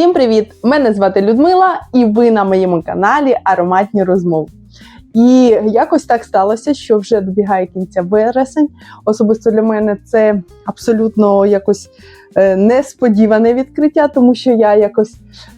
Всім привіт! Мене звати Людмила, і ви на моєму каналі Ароматні розмови. І якось так сталося, що вже добігає кінця вересень. Особисто для мене це абсолютно якось е, несподіване відкриття, тому що я якось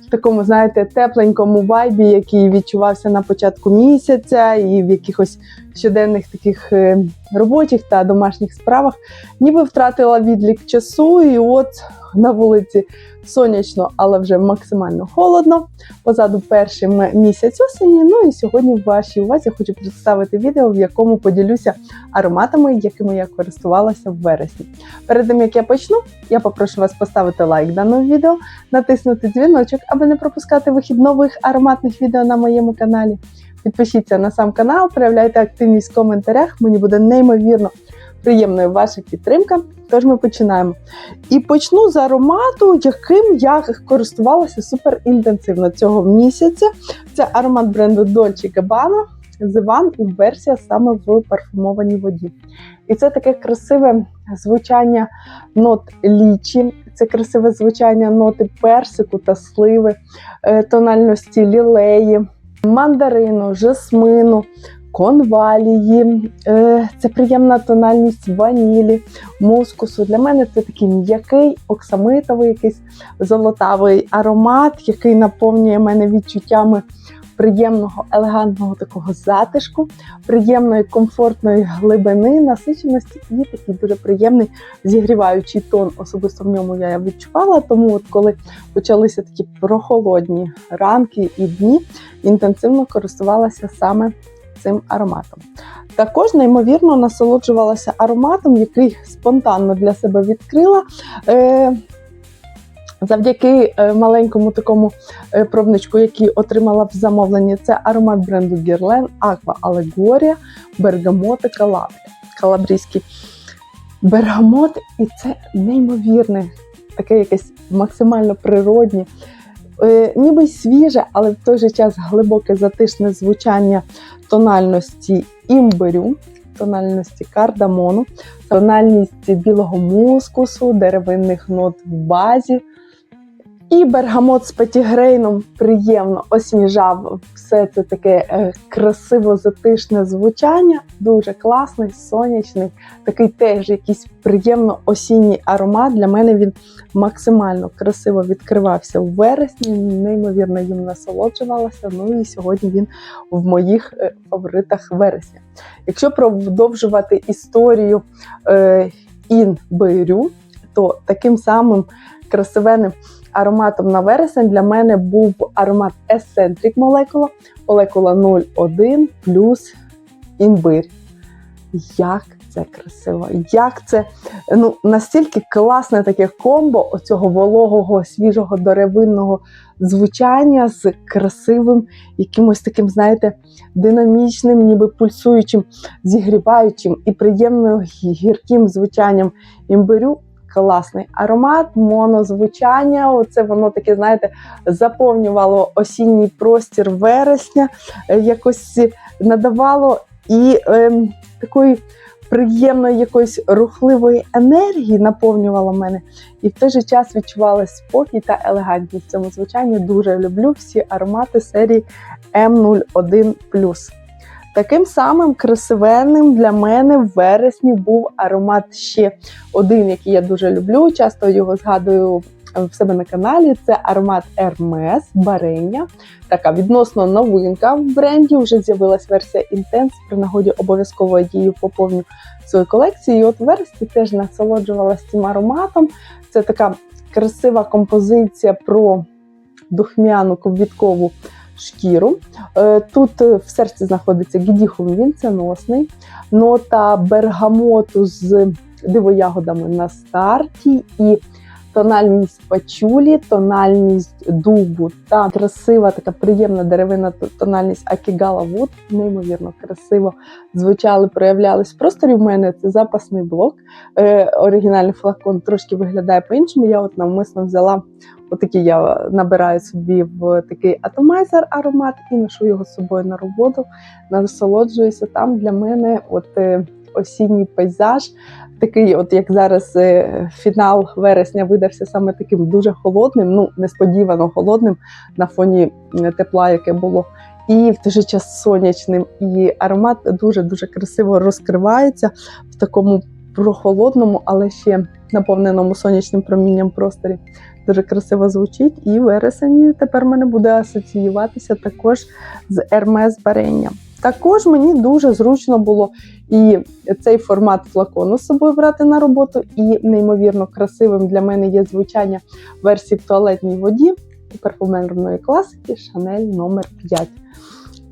в такому, знаєте, тепленькому вайбі, який відчувався на початку місяця, і в якихось щоденних таких е, робочих та домашніх справах, ніби втратила відлік часу, і от на вулиці сонячно, але вже максимально холодно. Позаду перший місяць осені. Ну і сьогодні в вашій увазі хочу представити відео, в якому поділюся ароматами, якими я користувалася в вересні. Перед тим як я почну, я попрошу вас поставити лайк даному відео, натиснути дзвіночок, аби не пропускати вихід нових ароматних відео на моєму каналі. Підпишіться на сам канал, проявляйте активність в коментарях. Мені буде неймовірно приємною ваша підтримка. Тож ми починаємо. І почну з аромату, яким я користувалася супер інтенсивно цього місяця. Це аромат бренду Dolce Gabbana One і версія саме в парфумованій воді. І це таке красиве звучання нот лічі, це красиве звучання ноти персику та сливи, е, тональності лілеї, мандарину, жасмину. Конвалії, е, це приємна тональність ванілі, мускусу. Для мене це такий м'який, оксамитовий, якийсь золотавий аромат, який наповнює мене відчуттями приємного, елегантного такого затишку, приємної, комфортної глибини, насиченості і такий дуже приємний зігріваючий тон. Особисто в ньому я відчувала. Тому, от коли почалися такі прохолодні ранки і дні, інтенсивно користувалася саме цим ароматом. Також неймовірно насолоджувалася ароматом, який спонтанно для себе відкрила. Е, Завдяки е, маленькому такому е, пробничку, який отримала в замовленні, це аромат бренду Guerlain Aqua Allegoria Бергамоти Калабрія. Калабрійський бергамот, і це неймовірне, таке якесь максимально природнє, ніби свіже, але в той же час глибоке затишне звучання тональності імбирю, тональності кардамону, тональність білого мускусу, деревинних нот в базі. І бергамот з петігрейном приємно освіжав все це таке е, красиво затишне звучання, дуже класний, сонячний, такий теж якийсь приємно осінній аромат. Для мене він максимально красиво відкривався в вересні, неймовірно їм насолоджувалася. Ну і сьогодні він в моїх е, фаворитах вересня. Якщо продовжувати історію е, інбирю, то таким самим красивенним ароматом на вересень для мене був аромат Eccentric молекула, молекула 01 плюс імбир. Як це красиво! Як це ну, настільки класне таке комбо оцього вологого, свіжого деревинного звучання з красивим, якимось таким, знаєте, динамічним, ніби пульсуючим, зігріваючим і приємним гірким звучанням імбирю класний аромат, монозвучання. Оце воно таке, знаєте, заповнювало осінній простір вересня, е, якось надавало і е, такої приємної якоїсь рухливої енергії наповнювало мене. І в той же час відчувала спокій та елегантність в цьому звучанні. Дуже люблю всі аромати серії М01. Таким самим красивенним для мене в вересні був аромат ще один, який я дуже люблю. Часто його згадую в себе на каналі. Це аромат Hermes Барення. Така відносно новинка в бренді. Вже з'явилась версія Intense. При нагоді обов'язково її поповню свою колекцію. І от вересні теж насолоджувалася цим ароматом. Це така красива композиція про духмяну квіткову шкіру. Е, Тут е, в серці знаходиться гідіхум вінценосний, нота бергамоту з дивоягодами на старті і тональність пачулі, тональність дубу та красива, така приємна деревина тональність Акігала Вуд, неймовірно красиво звучали, проявлялись в просторі. В мене це запасний блок. Е, Оригінальний флакон трошки виглядає по-іншому. Я от навмисно взяла Отакий я набираю собі в такий атомайзер аромат і ношу його з собою на роботу, насолоджуюся. Там для мене от е, осінній пейзаж. Такий, от як зараз е, фінал вересня видався саме таким дуже холодним, ну несподівано холодним на фоні е, тепла, яке було, і в той же час сонячним. І аромат дуже дуже красиво розкривається в такому прохолодному, але ще наповненому сонячним промінням просторі. Дуже красиво звучить, і вересень тепер мене буде асоціюватися також з Ермес Баренням. Також мені дуже зручно було і цей формат флакону з собою брати на роботу, і неймовірно красивим для мене є звучання версії в туалетній воді парфумерної класики Шанель номер 5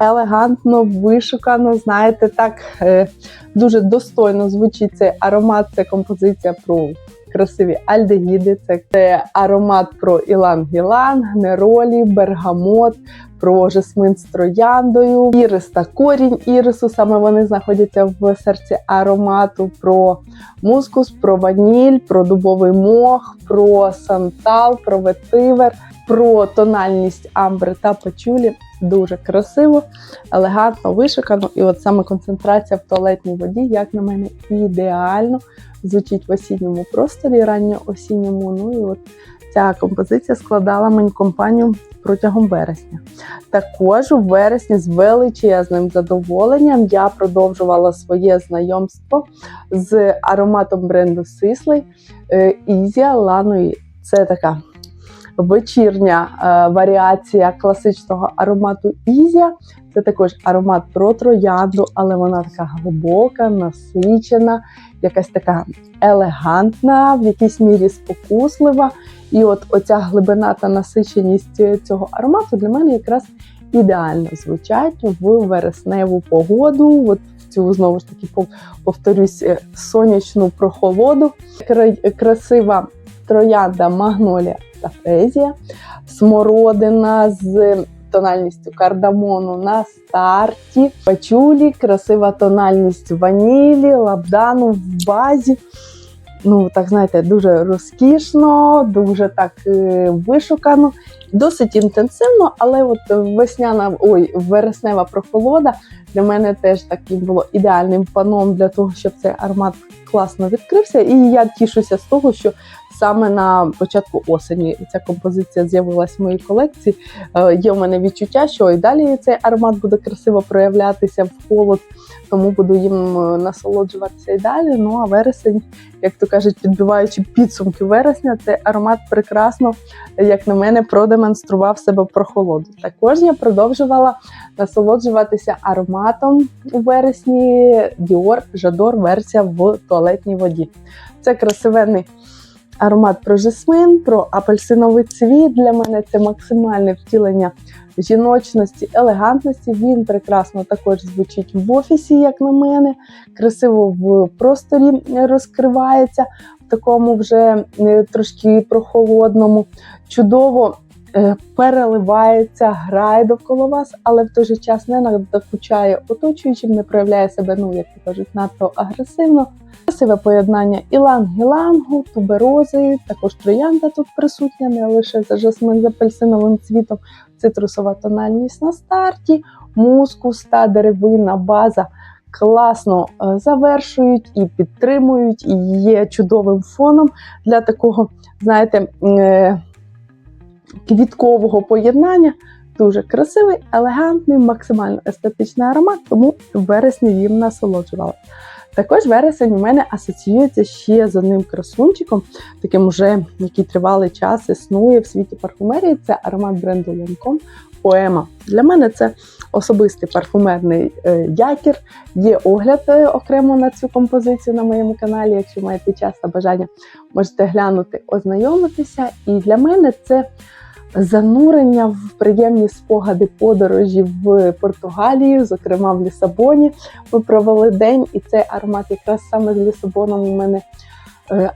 Елегантно, вишукано, знаєте, так е, дуже достойно звучить цей аромат. Це композиція про красиві альдегіди. Це, аромат про ілан-гілан, неролі, бергамот, про жасмин з трояндою, ірис та корінь ірису. Саме вони знаходяться в серці аромату. Про мускус, про ваніль, про дубовий мох, про сантал, про ветивер, про тональність амбри та пачулі. Дуже красиво, елегантно, вишикано. І от саме концентрація в туалетній воді, як на мене, ідеально звучить в осінньому просторі, ранньо-осінньому. Ну і от ця композиція складала мені компанію протягом вересня. Також у вересні з величезним задоволенням я продовжувала своє знайомство з ароматом бренду Sisley Ізія Лануї. Це така вечірня е, варіація класичного аромату Ізія. Це також аромат про троянду, але вона така глибока, насичена, якась така елегантна, в якійсь мірі спокуслива. І от оця глибина та насиченість цього аромату для мене якраз ідеально звучать в вересневу погоду. От цю знову ж таки повторюсь, сонячну прохолоду. Красива троянда магнолія та фрезія, смородина з тональністю кардамону на старті, пачулі, красива тональність ванілі, лабдану в базі. Ну, так знаєте, дуже розкішно, дуже так е, вишукано, досить інтенсивно, але от весняна, ой, вереснева прохолода для мене теж таким було ідеальним паном для того, щоб цей аромат класно відкрився. І я тішуся з того, що саме на початку осені ця композиція з'явилась в моїй колекції. Е, Є в мене відчуття, що і далі цей аромат буде красиво проявлятися в холод, тому буду їм е, насолоджуватися і далі. Ну а вересень, як то кажуть, підбиваючи підсумки вересня, цей аромат прекрасно, як на мене, продемонстрував себе прохолоду. Також я продовжувала насолоджуватися ароматом у вересні Dior Жадор версія в туалетній воді. Це красивенний аромат про жасмин, про апельсиновий цвіт. Для мене це максимальне втілення жіночності, елегантності. Він прекрасно також звучить в офісі, як на мене, красиво в просторі розкривається, в такому вже е, трошки прохолодному, чудово. Е, Переливається, грає довкола вас, але в той же час не надокучає оточуючим, не проявляє себе, ну як то кажуть, надто агресивно. Красиве поєднання іланг-ілангу, туберози, також троянда тут присутня, не лише за жасмин з апельсиновим цвітом, цитрусова тональність на старті, мускус та деревинна база класно е, завершують і підтримують, і є чудовим фоном для такого, знаєте, е, квіткового поєднання. Дуже красивий, елегантний, максимально естетичний аромат, тому в вересні їм насолоджувала. Також вересень у мене асоціюється ще з одним красунчиком, таким уже який тривалий час існує в світі парфумерії. Це аромат бренду Lancome Поема. Для мене це особистий парфумерний е, якір. Є огляд е, окремо на цю композицію на моєму каналі. Якщо маєте час та бажання, можете глянути, ознайомитися. І для мене це занурення в приємні спогади подорожі в Португалії, зокрема в Лісабоні. Ми провели день, і цей аромат якраз саме з Лісабоном у мене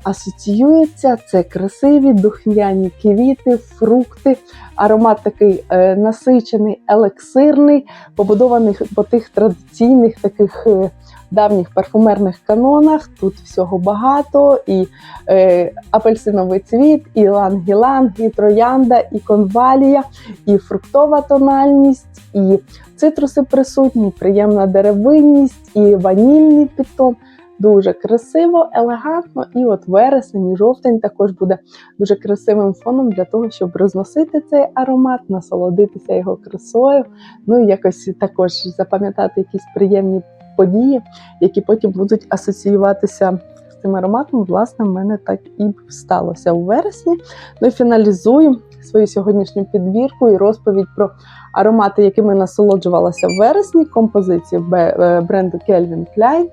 асоціюється. Це красиві, духмяні квіти, фрукти. Аромат такий е, насичений, елексирний, побудований по тих традиційних таких. Е, Давніх парфумерних канонах тут всього багато: і е, апельсиновий цвіт, і лангіланг, і троянда, і конвалія, і фруктова тональність, і цитруси присутні, приємна деревинність, і ванільний підтон. Дуже красиво, елегантно. І от вересень, і жовтень також буде дуже красивим фоном для того, щоб розносити цей аромат, насолодитися його красою. Ну і якось також запам'ятати якісь приємні події, які потім будуть асоціюватися цим ароматом. Власне, в мене так і сталося у вересні. Ну і фіналізую свою сьогоднішню підбірку і розповідь про аромати, якими насолоджувалася в вересні, композиції е, бренду Calvin Klein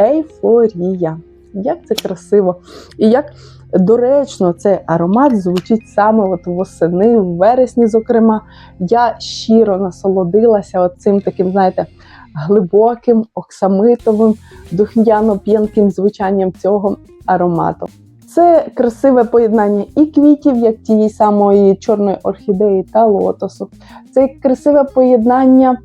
Ейфорія. Як це красиво! І як доречно цей аромат звучить саме от восени, в вересні, зокрема. Я щиро насолодилася цим таким, знаєте, глибоким, оксамитовим, духм'яно-п'янким звучанням цього аромату. Це красиве поєднання і квітів, як тієї самої чорної орхідеї та лотосу. Це красиве поєднання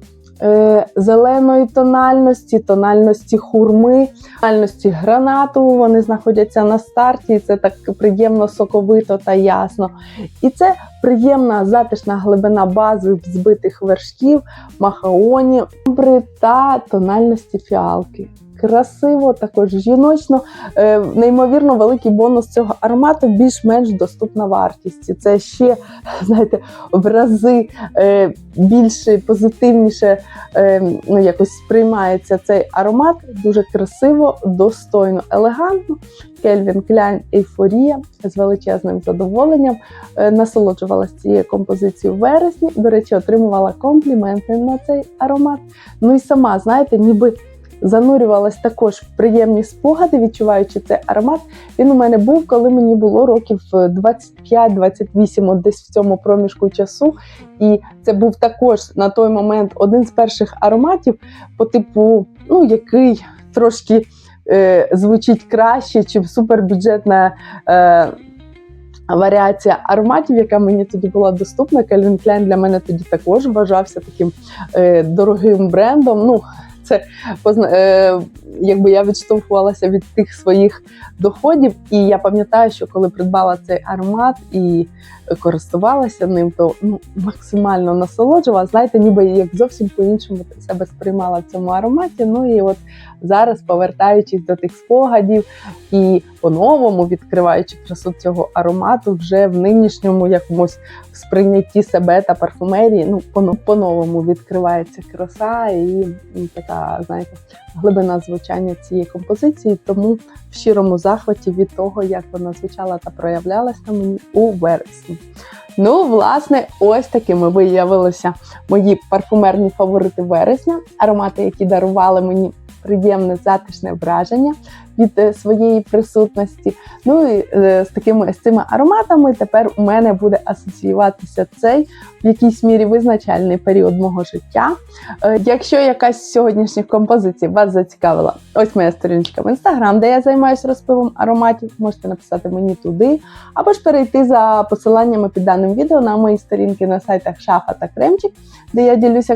зеленої тональності, тональності хурми, тональності гранату. Вони знаходяться на старті. і Це так приємно соковито та ясно. І це приємна затишна глибина бази збитих вершків, махаоні, амбри та тональності фіалки. Красиво, також жіночно. Е, неймовірно великий бонус цього аромату більш-менш доступна вартість. Це ще, знаєте, в рази е, більше, позитивніше е, ну, якось сприймається цей аромат. Дуже красиво, достойно, елегантно. Кельвін Кляйн Ейфорія з величезним задоволенням е, насолоджувалася цією композицією в вересні. До речі, отримувала компліменти на цей аромат. Ну і сама, знаєте, ніби занурювалась також в приємні спогади, відчуваючи цей аромат. Він у мене був, коли мені було років 25-28, от десь в цьому проміжку часу. І це був також на той момент один з перших ароматів, по типу, ну, який трошки е, звучить краще, чим супербюджетна. Е, Варіація ароматів, яка мені тоді була доступна. Calvin Klein для мене тоді також вважався таким е, дорогим брендом. Ну, це е, якби я відштовхувалася від тих своїх доходів. І я пам'ятаю, що коли придбала цей аромат і користувалася ним, то ну, максимально насолоджувалася. Знаєте, ніби як зовсім по-іншому себе сприймала в цьому ароматі. Ну і от зараз, повертаючись до тих спогадів і по-новому відкриваючи красу цього аромату, вже в нинішньому якомусь сприйнятті себе та парфумерії, ну по- по-новому відкривається краса і, і така, знаєте, глибина звучання цієї композиції. Тому в щирому захваті від того, як вона звучала та проявлялася мені у вересні. Ну, власне, ось такими виявилися мої парфумерні фаворити вересня, аромати, які дарували мені приємне затишне враження від е, своєї присутності. Ну і е, з такими з цими ароматами тепер у мене буде асоціюватися цей в якійсь мірі визначальний період мого життя. Е, Якщо якась з сьогоднішніх композицій вас зацікавила, ось моя сторіночка в інстаграм, де я займаюся розпивом ароматів, можете написати мені туди, або ж перейти за посиланнями під даним відео на мої сторінки на сайтах Шафа та Кремчик, де я ділюся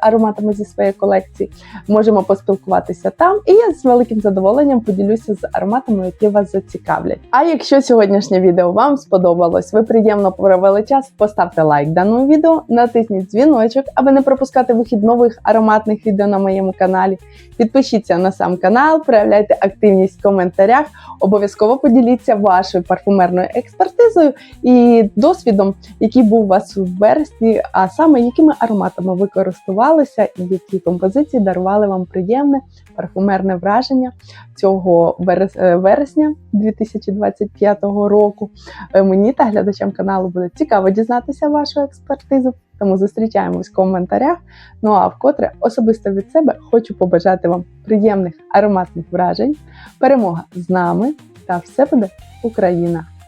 ароматами зі своєї колекції. Можемо поспілкуватися там, і я з великим задоволенням поділюся з ароматами, які вас зацікавлять. А якщо сьогоднішнє відео вам сподобалось, ви приємно провели час, поставте лайк даному відео, натисніть дзвіночок, аби не пропускати вихід нових ароматних відео на моєму каналі. Підпишіться на сам канал, проявляйте активність в коментарях, обов'язково поділіться вашою парфумерною експертизою і досвідом, який був у вас у вересні, а саме якими ароматами ви користувалися і які композиції дарували вам приємне парфумерне враження цього е, вересня 2025 року. Е, Мені та глядачам каналу буде цікаво дізнатися вашу експертизу. Тому зустрічаємось в коментарях. Ну а вкотре особисто від себе хочу побажати вам приємних ароматних вражень, перемога з нами та все буде Україна!